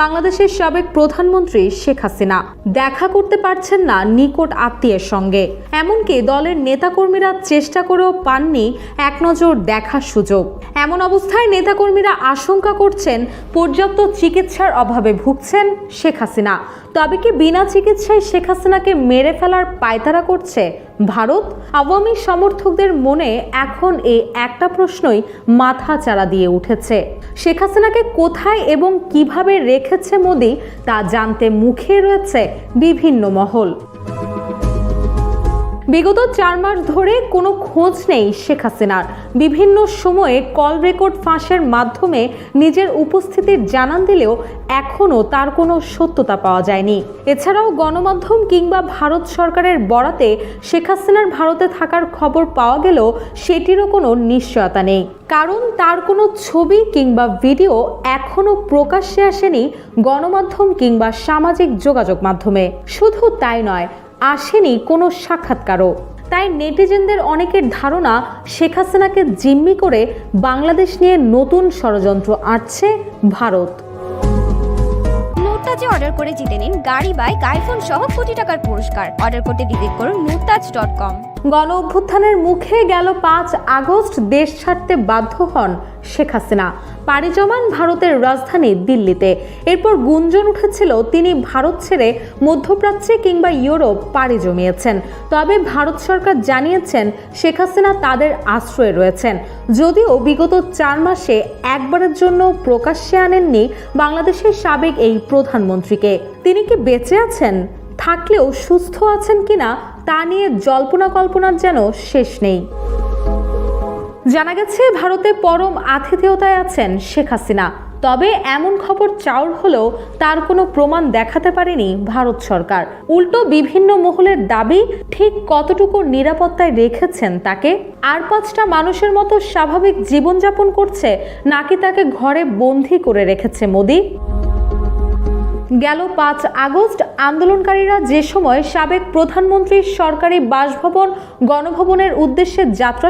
বাংলাদেশের সাবেক প্রধানমন্ত্রী শেখ হাসিনা। দেখা করতে পারছেন না নিকট আত্মীয়ের সঙ্গে। এমনকি দলের নেতাকর্মীরা চেষ্টা করেও পাননি এক নজর দেখার সুযোগ। এমন অবস্থায় নেতাকর্মীরা আশঙ্কা করছেন, পর্যাপ্ত চিকিৎসার অভাবে ভুগছেন শেখ হাসিনা। তবে কি বিনা চিকিৎসায় শেখ হাসিনাকে মেরে ফেলার পায়তারা করছে ভারত আওয়ামী সমর্থকদের মনে এখন এই একটা প্রশ্নই মাথা চাড়া দিয়ে উঠেছে। শেখ হাসিনাকে কোথায় এবং কীভাবে রেখেছে মোদি তা জানতে মুখে রয়েছে বিভিন্ন মহল। বিগত চার মাস ধরে কোনো খোঁজ নেই শেখ হাসিনার। বিভিন্ন সময়ে কল রেকর্ড ফাঁসের মাধ্যমে নিজের উপস্থিতির জানান দিলেও এখনও তার কোনো সত্যতা পাওয়া যায়নি। এছাড়াও গণমাধ্যম কিংবা ভারত সরকারের বরাতে শেখ হাসিনার ভারতে থাকার খবর পাওয়া গেলেও সেটিরও কোনো নিশ্চয়তা নেই। কারণ তার কোনো ছবি কিংবা ভিডিও এখনও প্রকাশ্যে আসেনি গণমাধ্যম কিংবা সামাজিক যোগাযোগ মাধ্যমে। শুধু তাই নয় আসেনি কোনো সাক্ষাৎকারও। তাই নেটিজেনদের অনেকের ধারণা শেখ হাসিনাকে জিম্মি করে বাংলাদেশ নিয়ে নতুন ষড়যন্ত্র আঁটছে ভারত। মুরতাজে অর্ডার করে জিতে নিন গাড়ি বাইক আইফোন সহ কোটি টাকার পুরস্কার। অর্ডার করতে ভিজিট করুন মুরতাজ ডট কম গণ অভ্যুত্থানের মুখে গেল পাঁচ আগস্ট, দেশ ছাড়তে বাধ্য হন শেখ হাসিনা। পাড়ি জমান ভারতের রাজধানী দিল্লিতে। এরপর গুঞ্জন উঠেছিল, তিনি ভারত ছেড়ে মধ্যপ্রাচ্যে কিংবা ইউরোপ পাড়ি জমিয়েছেন। তবে ভারত সরকার জানিয়েছেন, শেখ হাসিনা তাদের আশ্রয়ে রয়েছেন। যদিও বিগত চার মাসে একবারের জন্য প্রকাশ্যে আনেননি বাংলাদেশের সাবেক এই প্রধানমন্ত্রীকে। তিনি কি বেঁচে আছেন? থাকলেও সুস্থ আছেন কিনা তা নিয়ে জল্পনা কল্পনার যেন শেষ নেই। জানা গেছে, ভারতে পরম আতিথেয়তায় আছেন শেখ হাসিনা। তবে এমন খবর চাউর হলেও তার কোনো প্রমাণ দেখাতে পারেনি ভারত সরকার। উল্টো বিভিন্ন মহলের দাবি ঠিক কতটুকু নিরাপত্তায় রেখেছেন তাকে? আর পাঁচটা মানুষের মতো স্বাভাবিক জীবনযাপন করছে নাকি তাকে ঘরে বন্দি করে রেখেছে মোদি? গেল পাঁচ আগস্ট আন্দোলনকারীরা যে সময় সাবেক প্রধানমন্ত্রীর সরকারি বাসভবন গণভবনের উদ্দেশ্যে যাত্রা